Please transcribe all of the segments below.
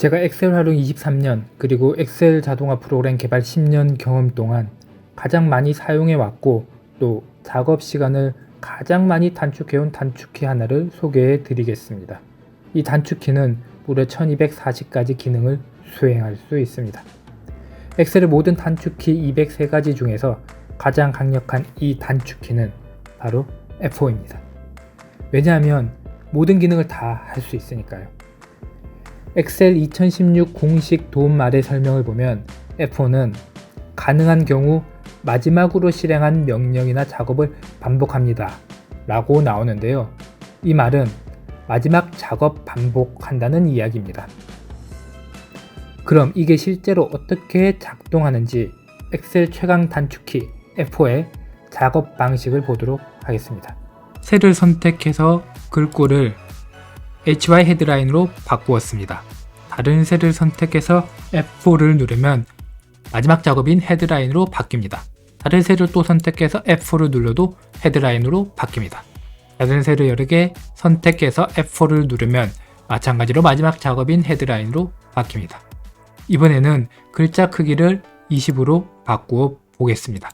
제가 엑셀 활용 23년 그리고 엑셀 자동화 프로그램 개발 10년 경험 동안 가장 많이 사용해 왔고 또 작업 시간을 가장 많이 단축해 온 단축키 하나를 소개해 드리겠습니다. 이 단축키는 무려 1240가지 기능을 수행할 수 있습니다. 엑셀의 모든 단축키 203가지 중에서 가장 강력한 이 단축키는 바로 F4입니다. 왜냐하면 모든 기능을 다 할 수 있으니까요. 엑셀 2016 공식 도움말의 설명을 보면 F4는 가능한 경우 마지막으로 실행한 명령이나 작업을 반복합니다. 라고 나오는데요. 이 말은 마지막 작업 반복한다는 이야기입니다. 그럼 이게 실제로 어떻게 작동하는지 엑셀 최강 단축키 F4의 작업 방식을 보도록 하겠습니다. 셀을 선택해서 글꼴을 HY 헤드라인으로 바꾸었습니다. 다른 셀을 선택해서 F4를 누르면 마지막 작업인 헤드라인으로 바뀝니다. 다른 셀을 또 선택해서 F4를 눌러도 헤드라인으로 바뀝니다. 다른 셀을 여러 개 선택해서 F4를 누르면 마찬가지로 마지막 작업인 헤드라인으로 바뀝니다. 이번에는 글자 크기를 20으로 바꾸어 보겠습니다.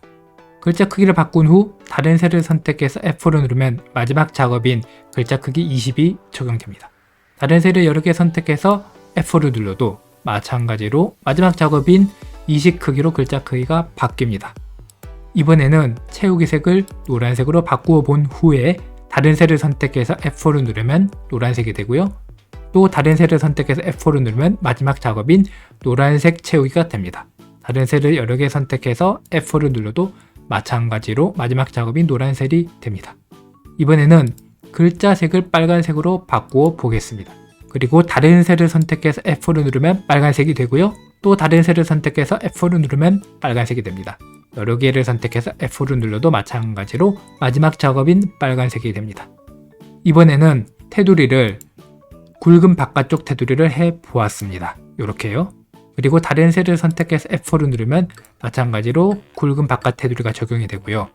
글자 크기를 바꾼 후 다른 셀을 선택해서 F4를 누르면 마지막 작업인 글자 크기 20이 적용됩니다. 다른 셀을 여러 개 선택해서 F4를 눌러도 마찬가지로 마지막 작업인 20 크기로 글자 크기가 바뀝니다. 이번에는 채우기 색을 노란색으로 바꾸어 본 후에 다른 셀을 선택해서 F4를 누르면 노란색이 되고요. 또 다른 셀을 선택해서 F4를 누르면 마지막 작업인 노란색 채우기가 됩니다. 다른 셀을 여러 개 선택해서 F4를 눌러도 마찬가지로 마지막 작업인 노란색이 됩니다. 이번에는 글자 색을 빨간색으로 바꾸어 보겠습니다. 그리고 다른 셀을 선택해서 F4를 누르면 빨간색이 되고요. 또 다른 셀을 선택해서 F4를 누르면 빨간색이 됩니다. 여러 개를 선택해서 F4를 눌러도 마찬가지로 마지막 작업인 빨간색이 됩니다. 이번에는 테두리를 굵은 바깥쪽 테두리를 해 보았습니다. 이렇게요. 그리고 다른 셀을 선택해서 F4를 누르면 마찬가지로 굵은 바깥 테두리가 적용이 되고요.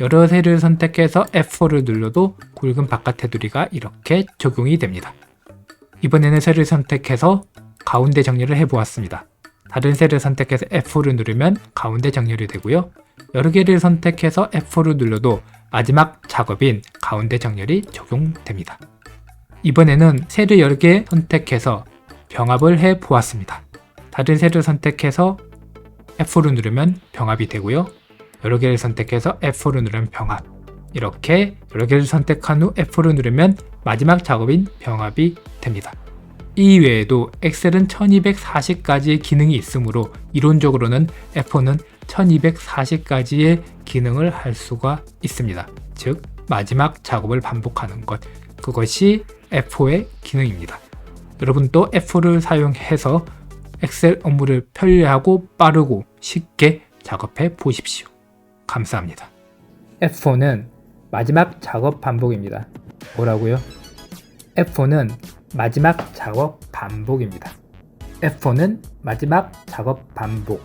여러 셀을 선택해서 F4를 눌러도 굵은 바깥 테두리가 이렇게 적용이 됩니다. 이번에는 셀을 선택해서 가운데 정렬을 해보았습니다. 다른 셀을 선택해서 F4를 누르면 가운데 정렬이 되고요. 여러 개를 선택해서 F4를 눌러도 마지막 작업인 가운데 정렬이 적용됩니다. 이번에는 셀을 여러 개 선택해서 병합을 해 보았습니다. 다른 셀을 선택해서 F4를 누르면 병합이 되고요. 여러 개를 선택해서 F4를 누르면 병합. 이렇게 여러 개를 선택한 후 F4를 누르면 마지막 작업인 병합이 됩니다. 이 외에도 엑셀은 1240가지의 기능이 있으므로 이론적으로는 F4는 1240가지의 기능을 할 수가 있습니다. 즉, 마지막 작업을 반복하는 것. 그것이 F4의 기능입니다. 여러분도 F4를 사용해서 엑셀 업무를 편리하고 빠르고 쉽게 작업해 보십시오. 감사합니다. F4는 마지막 작업 반복입니다. 뭐라고요? F4는 마지막 작업 반복입니다. F4는 마지막 작업 반복.